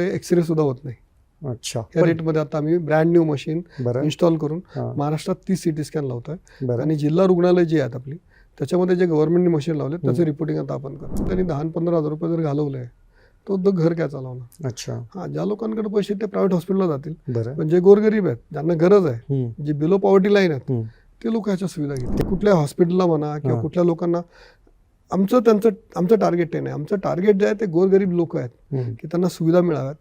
X ray सुद्धा होत नाही. अच्छा. या रेटमध्ये आता आम्ही ब्रँड न्यू मशीन इन्स्टॉल करून महाराष्ट्रात तीस सिटी स्कॅन लावतोय. आणि जिल्हा रुग्णालय जे आहेत आपली त्याच्यामध्ये जे गव्हर्नमेंटने मशीन लावले त्याचं. रिपोर्टिंग आता आपण करतो. त्यांनी दहा पंधरा हजार रुपये जर घालवले तो उद्योग घर काय चालवणार? अच्छा. हा ज्या लोकांकडे पैसे ते प्रायव्हेट हॉस्पिटलला जातील. पण जे गोरगरीब आहेत ज्यांना गरज आहे जे बिलो पॉवर्टी लाईन आहेत. ते लोक ह्याच्या सुविधा घेतील. कुठल्या हॉस्पिटलला म्हणा किंवा. कुठल्या लोकांना आमचं त्यांचं आमचं टार्गेट ते नाही आमचं टार्गेट जे आहे ते गोरगरीब लोक आहेत. की त्यांना सुविधा मिळाव्यात.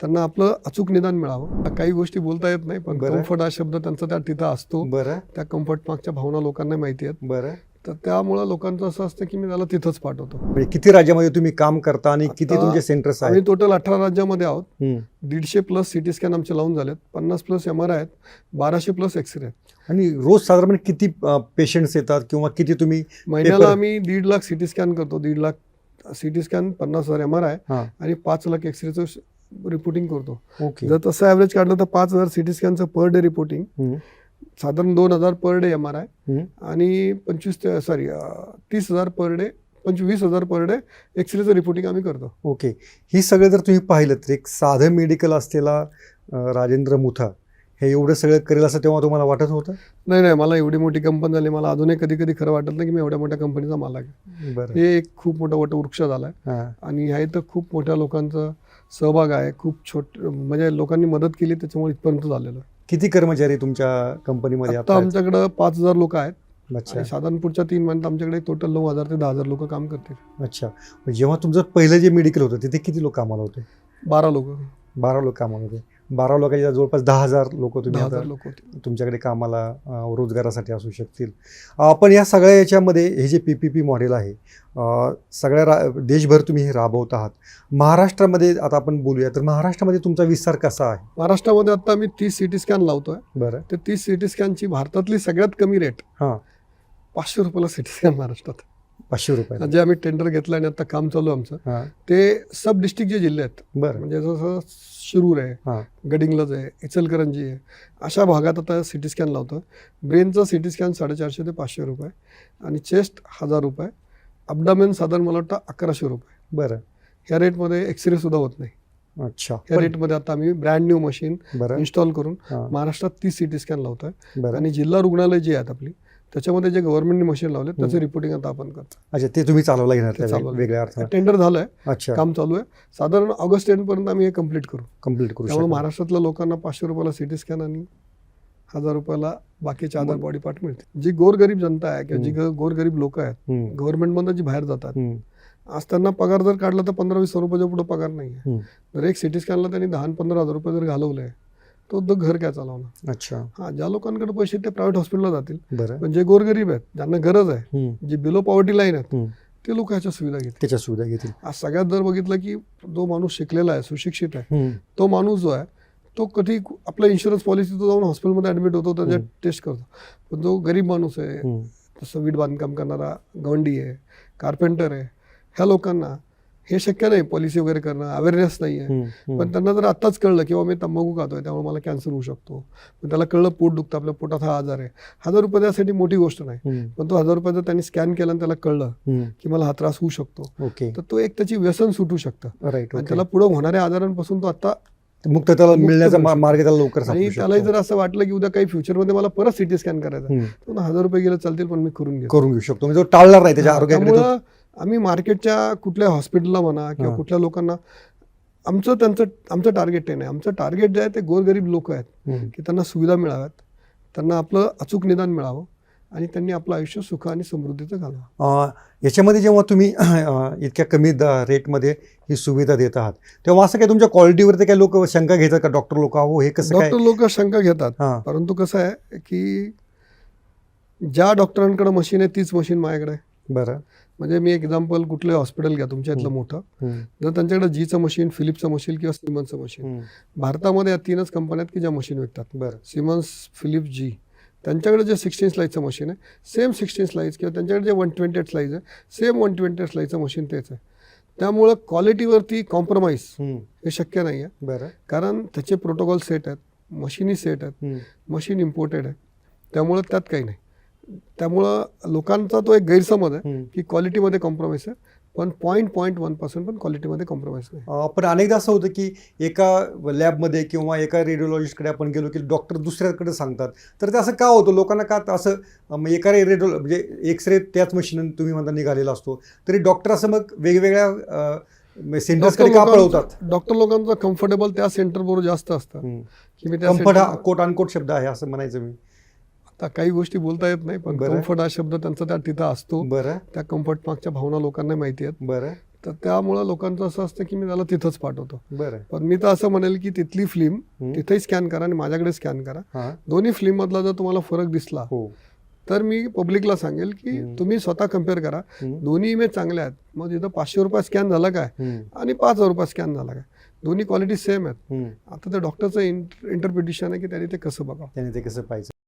त्यांना आपलं अचूक निदान मिळावं. काही गोष्टी बोलता येत नाही पण. कम्फर्ट हा शब्द त्यांचा त्या तिथं असतो. बरं. त्या कम्फर्ट मागच्या भावना लोकांना माहिती आहेत. बरं. तर त्यामुळं लोकांचं असं असतं की मी त्याला तिथंच पाठवतो. म्हणजे किती राज्यामध्ये तुम्ही काम करता आणि किती आता तुमचे सेंटर्स आम्ही आहेत टोटल अठरा राज्यामध्ये आहोत. हम्म. दीडशे प्लस सिटी स्कॅन आमचे लावून झालेत. पन्नास प्लस एम आर आहेत. बाराशे प्लस एक्सरे आहेत. आणि रोज साधारणपणे किती पेशंट्स येतात किंवा किती तुम्ही महिन्याला Paper. आम्ही दीड लाख सिटी स्कॅन करतो. दीड लाख सिटी स्कॅन पन्नास हजार एम आर आहे हा. आणि पाच लाख एक्सरेचं रिपोर्टिंग करतो. ओके. जर तसं ॲव्हरेज काढलं तर पाच हजार सिटी स्कॅनचं पर डे रिपोर्टिंग साधारण दोन हजार per day M R I. आणि पंचवीस ते सॉरी तीस हजार पर डे पंचवीस हजार पर डे एक्सरेचं रिपोर्टिंग आम्ही करतो. ओके. ही सगळं जर तुम्ही पाहिलं तर एक साधं मेडिकल असलेला राजेंद्र मुथा हे एवढं सगळं करेल असं तेव्हा तुम्हाला वाटत होतं? नाही नाही मला एवढी मोठी कंपनी झाली मला अजूनही कधी कधी खरं वाटत नाही की मी एवढ्या मोठ्या कंपनीचा मालक आहे. बरं. हे एक खूप मोठा वटवृक्ष झाला आहे हा. आणि ह्या इथं खूप मोठ्या लोकांचा सहभाग आहे खूप छोट म्हणजे लोकांनी मदत केली त्याच्यामुळे इथपर्यंत झालेलं. आहे. किती कर्मचारी तुमच्या कंपनीमध्ये आता आता? आहेत? आमच्याकडं पाच हजार लोक आहेत. अच्छा. आणि साधारण पुढच्या तीन महिन्यात आमच्याकडे टोटल नऊ हजार ते दहा हजार लोक काम करतील. अच्छा. जेव्हा तुमचं पहिलं जे मेडिकल होतं तिथे किती लोक कामाला होते? बारा लोक. बारा लोक कामाला होते. बारा लोकांच्या जवळपास दहा हजार लोक तुम्ही आता लोक तुमच्याकडे कामाला रोजगारासाठी असू शकतील. पण या सगळ्या याच्यामध्ये हे J P P P model आहे सगळ्या रा देशभर तुम्ही हे राबवत आहात. महाराष्ट्रामध्ये आता आपण बोलूया तर महाराष्ट्रामध्ये तुमचा विस्तार कसा आहे? महाराष्ट्रामध्ये आता आम्ही तीस सिटी स्कॅन लावतोय. बरं. ते तीस सिटी स्कॅनची भारतातली सगळ्यात कमी रेट हां. पाचशे रुपयाला सिटी स्कॅन महाराष्ट्रात. पाचशे रुपये जे आम्ही टेंडर घेतलं आणि आता काम चालू आमचं ते सब डिस्ट्रिक्ट जे जिल्हे आहेत. बरं. म्हणजे जसं शिरूर आहे हां. गडिंग्लज आहे इचलकरंजी आहे अशा भागात आता सिटी स्कॅन लावतो. ब्रेनचा सिटी स्कॅन साडेचारशे ते पाचशे रुपये आणि चेस्ट हजार रुपये. अपडामेन साधारण मला वाटतं अकराशे रुपये. बरं. ह्या रेटमध्ये एक्सरे सुद्धा होत नाही. अच्छा. ह्या रेटमध्ये आता आम्ही ब्रँड न्यू मशीन इन्स्टॉल करून महाराष्ट्रात तीस सिटी स्कॅन लावतोय. आणि जिल्हा रुग्णालय जे आहेत आपली त्याच्यामध्ये जे गव्हर्नमेंटने मशीन लावले त्याचं. रिपोर्टिंग आता आपण करतो. अच्छा ते तुम्ही चालवला घेणार. वेगळ्या अर्थानं? टेंडर झालंय. अच्छा. काम चालू आहे. साधारण ऑगस्ट एंड पर्यंत आम्ही हे कंप्लीट करू. कंप्लीट करू त्यामुळे महाराष्ट्रातल्या लोकांना पाचशे रुपयाला सिटी स्कॅन आणि हजार रुपयाला बाकीचे आधार बॉडी पार्ट मिळते जी गोरगरीब जनता आहे किंवा जी. गोरगरीब लोक आहेत गव्हर्नमेंटमधून जी बाहेर जातात आज त्यांना पगार जर काढला तर पंधरा वीस रुपयाच्या पुढे पगार नाही आहे. जर एक सिटी स्कॅनला त्यांनी दहा पंधरा हजार रुपये जर घालवले तो उद्योग घर काय चालवणार? अच्छा. हा ज्या लोकांकडे पैसे ते प्रायव्हेट हॉस्पिटलला जातील. पण जे गोरगरीब आहेत ज्यांना गरज आहे जी बिलो पॉवर्टी लाईन आहेत. ते लोक ह्याच्या सुविधा घेतील. त्याच्या सुविधा घेतील. आज सगळ्यात जर बघितलं की जो माणूस शिकलेला आहे सुशिक्षित आहे तो माणूस जो आहे तो कधी आपल्या इन्शुरन्स पॉलिसीचं जाऊन हॉस्पिटलमध्ये ॲडमिट होतो त्याच्यात हम्म. टेस्ट करतो. पण जो गरीब माणूस आहे. जसं वीट बांधकाम करणारा गवंडी आहे कार्पेंटर आहे ह्या लोकांना हे शक्य नाही पॉलिसी वगैरे करणं अवेअरनेस नाही आहे. पण त्यांना जर आत्ताच कळलं किंवा मी तंबाखू खातोय त्यामुळे मला कॅन्सर होऊ शकतो. पण त्याला कळलं पोट दुखतं आपल्या पोटात हा आजार आहे. हजार रुपये त्यासाठी मोठी गोष्ट नाही. पण तो हजार रुपये जर त्यांनी स्कॅन केला आणि त्याला कळलं. की मला हा त्रास होऊ शकतो. तर तो एक त्याची व्यसन सुटू शकतं. राईट आणि त्याला पुढे होणाऱ्या आजारांपासून तो आता मुक्त त्याला मिळण्याचा. मार्ग त्याला लवकर आणि त्यालाही. जर असं वाटलं की उद्या काही फ्युचरमध्ये मला परत सिटी स्कॅन करायचा हजार रुपये गेले चालतील पण मी करून करून घेऊ शकतो. म्हणजे टाळणार नाही त्याच्या त्यामुळं आम्ही मार्केटच्या कुठल्या हॉस्पिटलला म्हणा किंवा. कुठल्या लोकांना आमचं त्यांचं आमचं टार्गेट ते नाही आमचं टार्गेट जे आहे ते गोरगरीब लोक आहेत. की त्यांना सुविधा मिळाव्यात त्यांना आपलं अचूक निदान मिळावं आणि त्यांनी आपलं आयुष्य सुख आणि समृद्धीचं घालावं. याच्यामध्ये जेव्हा तुम्ही इतक्या कमी द- रेटमध्ये ही सुविधा देत आहात तेव्हा असं काय तुमच्या क्वालिटीवरती काय लोक शंका घेतात का? डॉक्टर लोक हो हे कसं डॉक्टर लोक शंका घेतात. परंतु कसं आहे की ज्या डॉक्टरांकडे मशीन आहे तीच मशीन माझ्याकडे आहे. बरं. म्हणजे मी एक्झाम्पल कुठलं हॉस्पिटल घ्या तुमच्या इथलं. मोठं. जर त्यांच्याकडे जीचं मशीन फिलिप्सचं मशीन किंवा सिमन्सचं मशीन. भारतामध्ये या तीनच कंपन्या आहेत की ज्या मशीन विकतात? बरं. सिमन्स फिलिप्स जी. त्यांच्याकडे जे सिक्स्टीन स्लाईजचं मशीन आहे सेम सिक्स्टीन स्लाईज किंवा त्यांच्याकडे जे वन ट्वेंटी एट स्लाईज आहे सेम वन ट्वेंटी एट स्लाईजचं मशीन तेच आहे. त्यामुळं क्वालिटीवरती कॉम्प्रोमाइज हे शक्य नाही आहे बरं. कारण त्याचे प्रोटोकॉल सेट आहेत मशीनही सेट आहेत मशीन इम्पोर्टेड आहे. त्यामुळं त्यात काही नाही. त्यामुळं लोकांचा तो एक गैरसमज आहे. की क्वालिटीमध्ये कॉम्प्रोमाइज आहे पण पॉईंट पॉईंट वन पर्सेंट पण क्वालिटीमध्ये कॉम्प्रोमाइज नाही. पण अनेकदा असं होतं की एका लॅबमध्ये किंवा एका रेडिओलॉजिस्टकडे आपण गेलो की डॉक्टर दुसऱ्याकडे सांगतात. तर ते असं का होतं? लोकांना का असं एका रेडिओ म्हणजे एक्सरे त्याच मशीन तुम्ही म्हणता निघालेला असतो. तरी डॉक्टर असं मग वेगवेगळ्या सेंटर्सकडे का पळवतात डॉक्टर लोकांचं कम्फर्टेबल त्या सेंटर बरोबर जास्त असतं. की मी कम्फर्ट हा कोट अनकोट शब्द आहे असं म्हणायचं मी. आता काही गोष्टी बोलता येत नाही पण. कम्फर्ट हा शब्द त्यांचा त्या तिथं असतो. बरं. त्या कम्फर्ट मागच्या भावना लोकांना माहिती आहेत. बरं. तर त्यामुळं लोकांचं असं असतं की मी त्याला तिथंच पाठवतो. बरं. पण मी तर असं म्हणेल की तिथली फिल्म. तिथेही स्कॅन करा आणि माझ्याकडे स्कॅन करा. दोन्ही फिल्म मधला जर तुम्हाला फरक दिसला हो. तर मी पब्लिकला सांगेल की. तुम्ही स्वतः कंपेअर करा. दोन्ही इमेज चांगल्या आहेत. मग तिथं पाचशे रुपये स्कॅन झाला काय. आणि पाच हजार रुपये स्कॅन झाला काय? दोन्ही क्वालिटी सेम आहेत. आता त्या डॉक्टरचं इंटरप्रिटेशन आहे की त्यांनी ते कसं बघावं? त्याने ते कसं पाहिजे